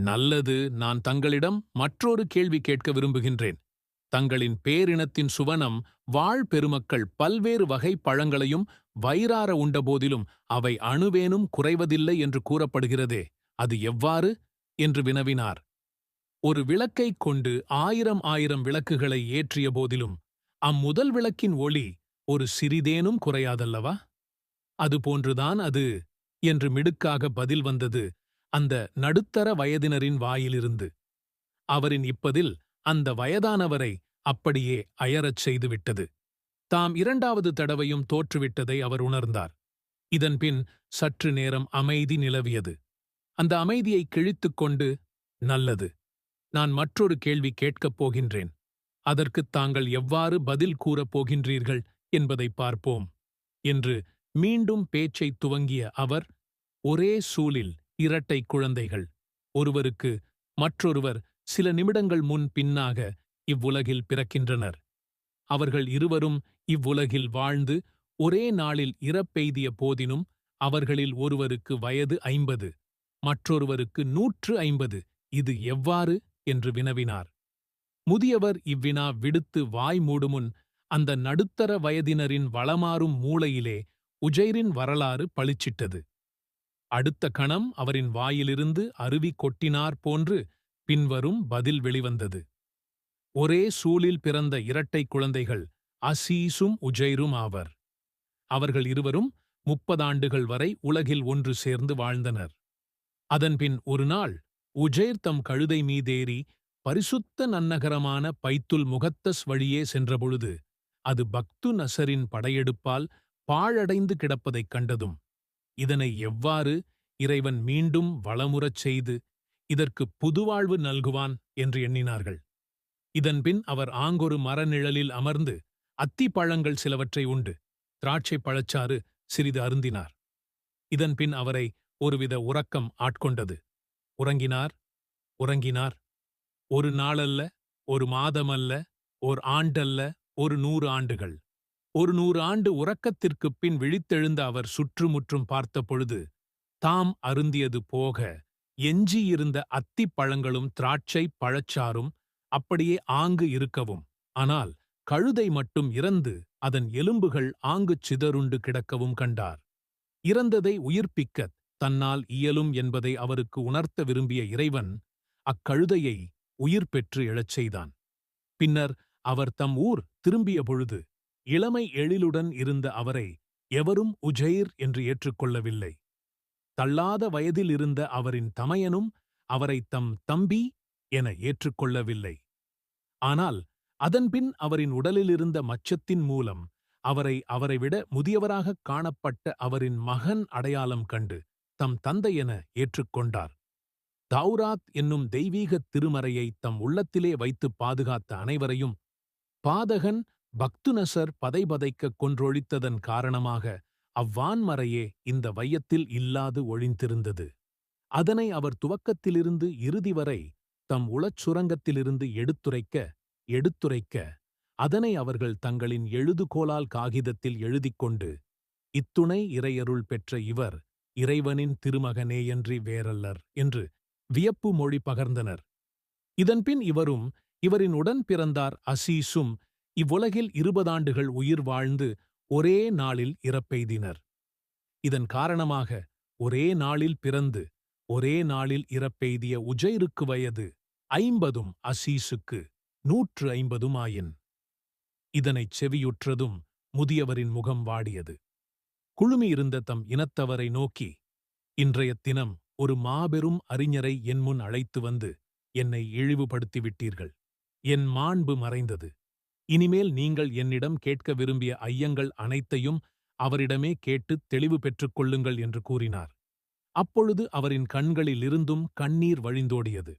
நல்லது நான் தங்களிடம் மற்றொரு கேள்வி கேட்க விரும்புகின்றேன். தங்களின் பேரினத்தின் சுவனம் வாழ் பெருமக்கள் பல்வேறு வகை பழங்களையும் வயிறார உண்டபோதிலும் அவை அணுவேனும் குறைவதில்லை என்று கூறப்படுகிறதே அது எவ்வாறு? என்று வினவினார். ஒரு விளக்கைக் கொண்டு ஆயிரம் ஆயிரம் விளக்குகளை ஏற்றிய போதிலும் அம்முதல் விளக்கின் ஒளி ஒரு சிறிதேனும் குறையாதல்லவா? அதுபோன்றுதான் அது என்று மிடுக்காக பதில் வந்தது அந்த நடுத்தர வயதினரின் வாயிலிருந்து. அவரின் இப்பதில் அந்த வயதானவரை அப்படியே அயரச் செய்துவிட்டது. தாம் இரண்டாவது தடவையும் தோற்றுவிட்டதை அவர் உணர்ந்தார். இதன்பின் சற்று நேரம் அமைதி நிலவியது. அந்த அமைதியை கிழித்துக் கொண்டு நல்லது. நான் மற்றொரு கேள்வி கேட்கப் போகின்றேன். அதற்குத் தாங்கள் எவ்வாறு பதில் கூறப் போகின்றீர்கள் என்பதை பார்ப்போம். என்று மீண்டும் பேச்சைத் துவங்கிய அவர் ஒரே சூலில் இரட்டை குழந்தைகள். ஒருவருக்கு மற்றொருவர் சில நிமிடங்கள் முன் பின்னாக இவ்வுலகில் பிறக்கின்றனர். அவர்கள் இருவரும் இவ்வுலகில் வாழ்ந்து ஒரே நாளில் இறப்பெய்திய போதினும் அவர்களில் ஒருவருக்கு வயது ஐம்பது மற்றொருவருக்கு நூற்று ஐம்பது. இது எவ்வாறு? என்று வினவினார். முதியவர் இவ்வினா விடுத்து வாய் மூடுமுன் அந்த நடுத்தர வயதினரின் வளமாறும் மூளையிலே உஜைரின் வரலாறு பளிச்சிட்டது. அடுத்த கணம் அவரின் வாயிலிருந்து அருவி கொட்டினார் போன்று பின்வரும் பதில் வெளிவந்தது. ஒரே சூழில் பிறந்த இரட்டை குழந்தைகள் அசீசும் உஜைரும் ஆவர். அவர்கள் இருவரும் முப்பதாண்டுகள் வரை உலகில் ஒன்று சேர்ந்து வாழ்ந்தனர். அதன்பின் ஒருநாள் உஜைர் தம் கழுதை மீதேறி பரிசுத்த நன்னகரமான பைத்துல் முகத்தஸ் வழியே சென்றபொழுது அது பக்து நசரின் படையெடுப்பால் பாழடைந்து கிடப்பதைக் கண்டதும் இதனை எவ்வாறு இறைவன் மீண்டும் வளமுறச் செய்து இதற்கு புதுவாழ்வு நல்குவான் என்று எண்ணினார்கள். இதன்பின் அவர் ஆங்கொரு மரநிழலில் அமர்ந்து அத்தி பழங்கள் சிலவற்றை உண்டு. திராட்சை பழச்சாறு சிறிது அருந்தினார். இதன்பின் அவரை ஒருவித உறக்கம் ஆட்கொண்டது. உறங்கினார் உறங்கினார். ஒரு நாளல்ல ஒரு மாதமல்ல ஓர் ஆண்டல்ல ஒரு நூறு ஆண்டுகள். ஒரு நூறு ஆண்டு உறக்கத்திற்குப் பின் விழித்தெழுந்த அவர் சுற்றுமுற்றும் பார்த்தபொழுது தாம் அருந்தியது போக எஞ்சியிருந்த அத்திப் பழங்களும் திராட்சை பழச்சாறும் அப்படியே ஆங்கு இருக்கவும் ஆனால் கழுதை மட்டும் இறந்து அதன் எலும்புகள் ஆங்குச் சிதறுண்டு கிடக்கவும் கண்டார். இறந்ததை உயிர்ப்பிக்கத் தன்னால் இயலும் என்பதை அவருக்கு உணர்த்த விரும்பிய இறைவன் அக்கழுதையை உயிர் பெற்று எழச் செய்தான். பின்னர் அவர் தம் ஊர் திரும்பிய பொழுது இளமை எழிலுடன் இருந்த அவரை எவரும் உஜைர் என்று ஏற்றுக்கொள்ளவில்லை. தள்ளாத வயதில் இருந்த அவரின் தமையனும் அவரை தம் தம்பி என ஏற்றுக்கொள்ளவில்லை. ஆனால் அதன்பின் அவரின் உடலிலிருந்த மச்சத்தின் மூலம் அவரை அவரை விட முதியவராகக் காணப்பட்ட அவரின் மகன் அடையாளம் கண்டு தம் தந்தை என ஏற்றுக்கொண்டார். தௌராத் என்னும் தெய்வீகத் திருமறையை தம் உள்ளத்திலே வைத்துப் பாதுகாத்த அனைவரையும் பாதகன் பக்துநசர் பதைபதைக்கக் கொன்றொழித்ததன் காரணமாக அவ்வான்மறையே இந்த வையத்தில் இல்லாது ஒழிந்திருந்தது. அதனை அவர் துவக்கத்திலிருந்து இறுதி வரை தம் உளச்சுரங்கத்திலிருந்து எடுத்துரைக்க எடுத்துரைக்க அதனை அவர்கள் தங்களின் எழுதுகோலால் காகிதத்தில் எழுதிக் கொண்டு இத்துணை இறையருள் பெற்ற இவர் இறைவனின் திருமகனேயன்றி வேறல்லர் என்று வியப்பு மொழி பகர்ந்தனர். இதன்பின் இவரும் இவரின் உடன் பிறந்தார் அசீசும் இவ்வுலகில் இருபதாண்டுகள் உயிர் வாழ்ந்து ஒரே நாளில் இறப்பெய்தினர். இதன் காரணமாக ஒரே நாளில் பிறந்து ஒரே நாளில் இறப்பெய்திய உஜைருக்கு வயது ஐம்பதும் அசீசுக்கு நூற்று ஐம்பதும் ஆயின். இதனைச் செவியுற்றதும் முதியவரின் முகம் வாடியது. குழுமியிருந்த தம் இனத்தவரை நோக்கி இன்றைய தினம் ஒரு மாபெரும் அறிஞரை என் முன் அழைத்து வந்து என்னை இழிவுபடுத்திவிட்டீர்கள் என் மாண்பு மறைந்தது. இனிமேல் நீங்கள் என்னிடம் கேட்க விரும்பிய ஐயங்கள் அனைத்தையும் அவரிடமே கேட்டுத் தெளிவு பெற்றுக் கொள்ளுங்கள் என்று கூறினார். அப்பொழுது அவரின் கண்களிலிருந்தும் கண்ணீர் வழிந்தோடியது.